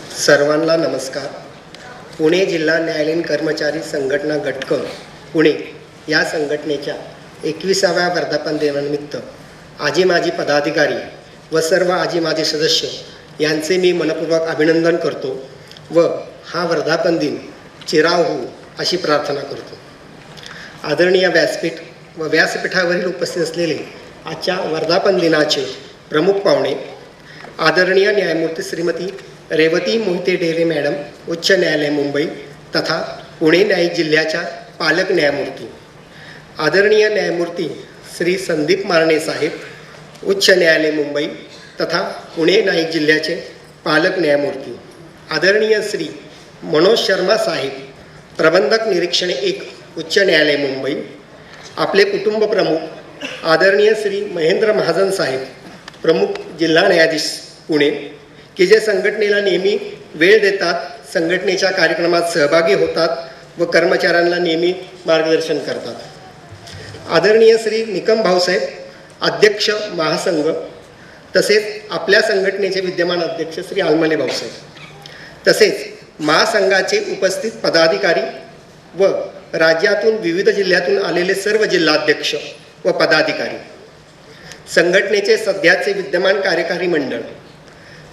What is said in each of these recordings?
सर्वांना नमस्कार. पुणे जिल्हा न्यायालयीन कर्मचारी संघटना घटक पुणे या संघटनेच्या एकविसाव्या वर्धापन दिनानिमित्त आजी माजी पदाधिकारी व सर्व आजी माजी सदस्य यांचे मी मनपूर्वक अभिनंदन करतो व हा वर्धापन दिन चिराव हो अशी प्रार्थना करतो. आदरणीय व्यासपीठ व व्यासपीठावरील उपस्थित असलेले आजच्या वर्धापन दिनाचे प्रमुख पाहुणे आदरणीय न्यायमूर्ती श्रीमती रेवती मोहिते डेरे मॅडम उच्च न्यायालय मुंबई तथा पुणे न्यायिक जिल्ह्याच्या पालक न्यायमूर्ती. आदरणीय न्यायमूर्ती श्री संदीप मारणे साहेब उच्च न्यायालय मुंबई तथा पुणे न्यायिक जिल्ह्याचे पालक न्यायमूर्ती. आदरणीय श्री मनोज शर्मा साहेब प्रबंधक निरीक्षण एक उच्च न्यायालय मुंबई. आपले कुटुंब प्रमुख आदरणीय श्री महेंद्र महाजन साहेब प्रमुख जिल्हा न्यायाधीश पुणे की जे संघटनेला नेहमी वेळ देतात संघटनेच्या कार्यक्रमात सहभागी होतात व कर्मचाऱ्यांना नेहमी मार्गदर्शन करतात. आदरणीय श्री निकम भाऊसाहेब अध्यक्ष महासंघ तसेच आपल्या संघटनेचे विद्यमान अध्यक्ष श्री आलमले भाऊसाहेब तसेच महासंघाचे उपस्थित पदाधिकारी व राज्यातून विविध जिल्ह्यातून आलेले सर्व जिल्हाध्यक्ष व पदाधिकारी संघटनेचे सध्याचे विद्यमान कार्यकारी मंडळ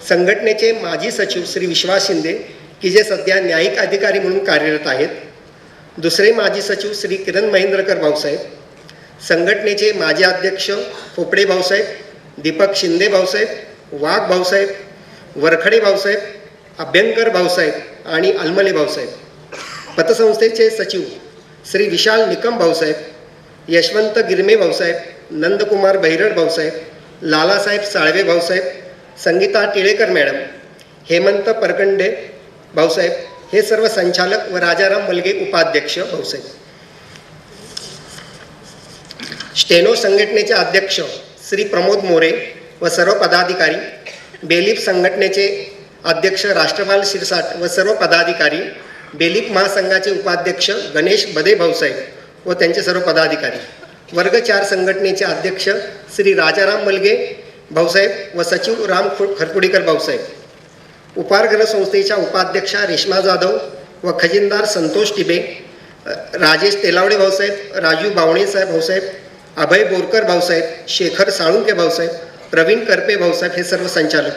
संघटनेचे माजी सचिव श्री विश्वास शिंदे की जे सध्या न्यायिक अधिकारी म्हणून कार्यरत आहेत. दुसरे माजी सचिव श्री किरण महेंद्रकर भाऊसाहेब. संघटनेचे माजी अध्यक्ष पोपडे भाऊसाहेब दीपक शिंदे भाऊसाहेब वाघ भाऊसाहेब वरखडे भाऊसाहेब अभ्यंकर भाऊसाहेब आणि अलमले भाऊसाहेब. पतसंस्थेचे सचिव श्री विशाल निकम भाऊसाहेब यशवंत गिरमे भाऊसाहेब नंदकुमार बहिरड भाऊसाहेब लालासाहेब साळवे भाऊसाहेब संगीता टिळेकर मॅडम हेमंत परकंडे भाऊसाहेब हे सर्व संचालक व राजाराम मलगे उपाध्यक्ष भाऊसाहेब. स्टेनो संघटनेचे अध्यक्ष श्री प्रमोद मोरे व सर्व पदाधिकारी बेलीप संघटनेचे अध्यक्ष राष्ट्रपाल शिरसाट व सर्व पदाधिकारी बेलीप महासंघाचे उपाध्यक्ष गणेश बदे भाऊसाहेब व त्यांचे सर्व पदाधिकारी. वर्ग चार संघटनेचे अध्यक्ष श्री राजाराम मलगे भाऊसाहेब व सचिव राम खरपुडीकर भाऊसाहेब. उपारग्रह संस्थेच्या उपाध्यक्षा रेश्मा जाधव व खजिनदार संतोष टिबे राजेश तेलावडे भाऊसाहेब राजू बावणेसाहेब भाऊसाहेब अभय बोरकर भाऊसाहेब शेखर साळुंके भाऊसाहेब प्रवीण करपे भाऊसाहेब हे सर्व संचालक.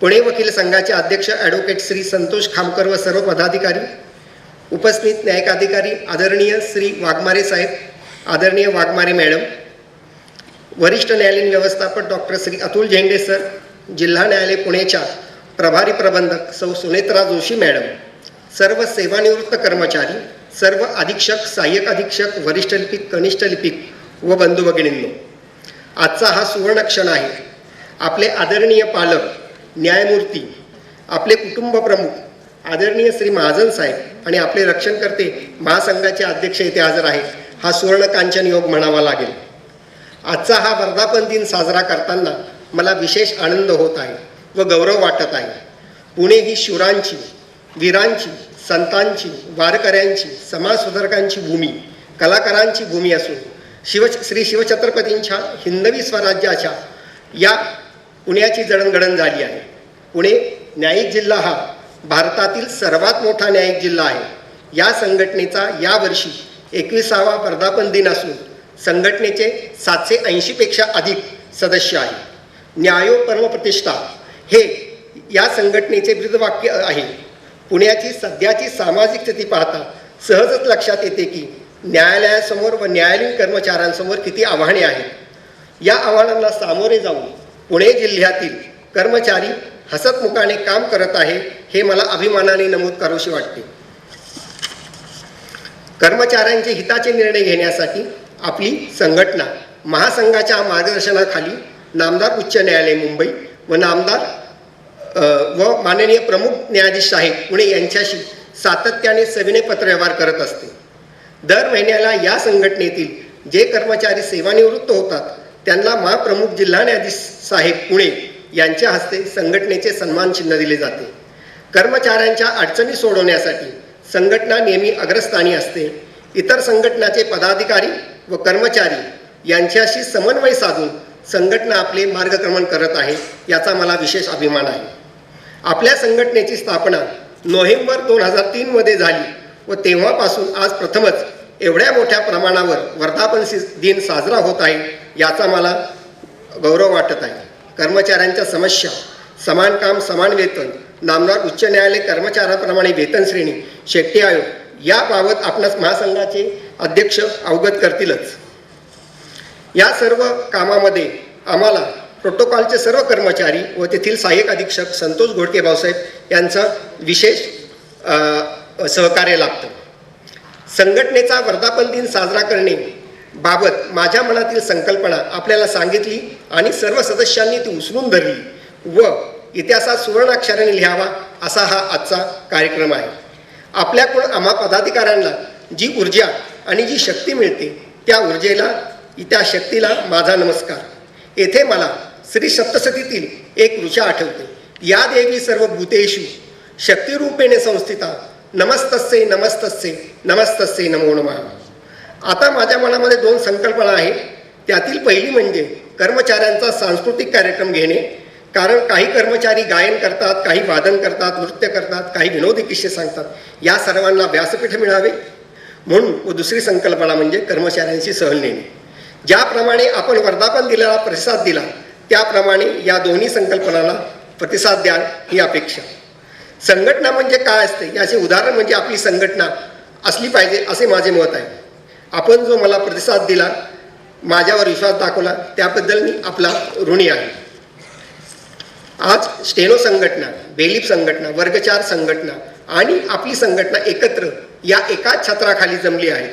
पुणे वकील संघाचे अध्यक्ष ॲडव्होकेट श्री संतोष खामकर व सर्व पदाधिकारी. उपस्थित न्यायिक अधिकारी आदरणीय श्री वाघमारे साहेब आदरणीय वाघमारे मॅडम वरिष्ठ न्यायालयीन व्यवस्थापक डॉक्टर श्री अतुल झेंडे सर जिल्हा न्यायालय पुणेच्या प्रभारी प्रबंधक सौ सुनेत्रा जोशी मॅडम सर्व सेवानिवृत्त कर्मचारी सर्व अधीक्षक सहाय्यक अधीक्षक वरिष्ठ लिपिक कनिष्ठ लिपिक व बंधू भगिनींनो आजचा हा सुवर्ण क्षण आहे. आपले आदरणीय पालक न्यायमूर्ती आपले कुटुंब प्रमुख आदरणीय श्री महाजन साहेब आणि आपले रक्षणकर्ते महासंघाचे अध्यक्ष येथे हजर आहेत. हा सुवर्ण कांचन योग म्हणावा लागेल. आजचा हा वर्धापन दिन साजरा करताना मला विशेष आनंद होत आहे व गौरव वाटत आहे. पुणे ही शूरांची वीरांची संतांची वारकऱ्यांची समाजसुधारकांची भूमी कलाकारांची भूमी असून शिव श्री शिवछत्रपतींच्या हिंदवी स्वराज्याच्या या पुण्याची जडणघडण झाली आहे. पुणे न्यायिक जिल्हा हा भारतातील सर्वात मोठा न्यायिक जिल्हा आहे. या संघटनेचा यावर्षी एकविसावा वर्धापन दिन असून संघटनेचे सातशे ऐंशीपेक्षा अधिक सदस्य आहे न्यायो परमप्रतिष्ठा हे या संघटनेचे ब्रीदवाक्य आहे. पुण्याची सध्याची सामाजिक स्थिती पाहता सहजच लक्षात येते की न्यायालयासमोर व न्यायालयीन कर्मचाऱ्यांसमोर किती आव्हाने आहेत. या आव्हानांना सामोरे जाऊन पुणे जिल्ह्यातील कर्मचारी हसतमुखाने काम करत आहे हे मला अभिमानाने नमूद करावीशी वाटते. कर्मचाऱ्यांचे हिताचे निर्णय घेण्यासाठी आपली संघटना महासंघाच्या मार्गदर्शनाखाली नामदार उच्च न्यायालय मुंबई व नामदार व माननीय प्रमुख न्यायाधीश साहेब पुणे यांच्याशी सातत्याने सविनय पत्रव्यवहार करत असते. दर महिन्याला या संघटनेतील जे कर्मचारी सेवानिवृत्त होतात त्यांना महाप्रमुख जिल्हा न्यायाधीश साहेब पुणे यांच्या हस्ते संघटनेचे सन्मान चिन्ह दिले जाते. कर्मचाऱ्यांच्या अडचणी सोडवण्यासाठी संघटना नेहमी अग्रस्थानी असते. इतर संघटनाचे पदाधिकारी व कर्मचारी यांच्याशी समन्वय साधून संघटना आपले मार्गक्रमण करत आहे याचा मला विशेष अभिमान आहे. आपल्या संघटनेची स्थापना नोव्हेंबर दोन हजार तीनमध्ये झाली व तेव्हापासून आज प्रथमच एवढ्या मोठ्या प्रमाणावर वर्धापन दिन साजरा होत आहे याचा मला गौरव वाटत आहे. कर्मचाऱ्यांच्या समस्या समान काम समान वेतन नामदार उच्च न्यायालय कर्मचाऱ्याप्रमाणे वेतन श्रेणी शेट्टी आयोग याबाबत आपणास महासंघाचे अध्यक्ष अवगत करतीलच. या सर्व कामामध्ये आम्हाला प्रोटोकॉलचे सर्व कर्मचारी व तेथील सहाय्यक अधीक्षक संतोष घोडके भाऊसाहेब यांचं विशेष सहकार्य लाभतं. संघटनेचा वर्धापन दिन साजरा करणे बाबत माझ्या मनातील संकल्पना आपल्याला सांगितली आणि सर्व सदस्यांनी ती उचलून धरली व इतिहासात सुवर्णाक्षराने लिहावा असा हा आजचा कार्यक्रम आहे. आपल्याकडून आम्हा पदाधिकाऱ्यांना जी ऊर्जा आणि जी शक्ती मिळते त्या ऊर्जेला त्या शक्तीला माझा नमस्कार. येथे मला श्री सप्तसतीतील एक ऋषा आठवते. या देवी सर्व भूतेषु शक्तिरूपेणे संस्थिता नमस्तस्ये नमस्तस्ये नमस्तस्ये नमो नमः. आता माझ्या मनामध्ये दोन संकल्पना आहेत. त्यातील पहिली म्हणजे कर्मचाऱ्यांचा सांस्कृतिक कार्यक्रम घेणे कारण काही कर्मचारी गायन करतात काही वादन करतात नृत्य करतात काही विनोदी किस्से सांगतात. या सर्वांना व्यासपीठ मिळावे. म्हणून व दुसरी संकल्पना म्हणजे कर्मचाऱ्यांशी सहल नेणे. ज्याप्रमाणे आपण वर्धापन दिलेला प्रतिसाद दिला त्याप्रमाणे या दोन्ही संकल्पनाला प्रतिसाद द्याल ही अपेक्षा. संघटना म्हणजे काय असते? याचे उदाहरण म्हणजे आपली संघटना असली पाहिजे असे माझे मत आहे. आपण जो मला प्रतिसाद दिला माझ्यावर विश्वास दाखवला त्याबद्दल मी आपला ऋणी आहे. आज स्टेनो संघटना बेलिप संघटना वर्गचार संघटना आणि आपली संघटना एकत्र या एकाच छत्राखाली जमली आहे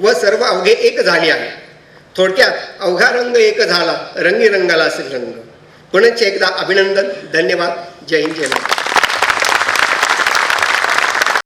व सर्व अवघे एक झाले आहे. थोडक्यात अवघा रंग एक झाला रंगी रंगाला असेल रंग. पुनश्च एकदा अभिनंदन धन्यवाद जय हिंद जय महाराष्ट्र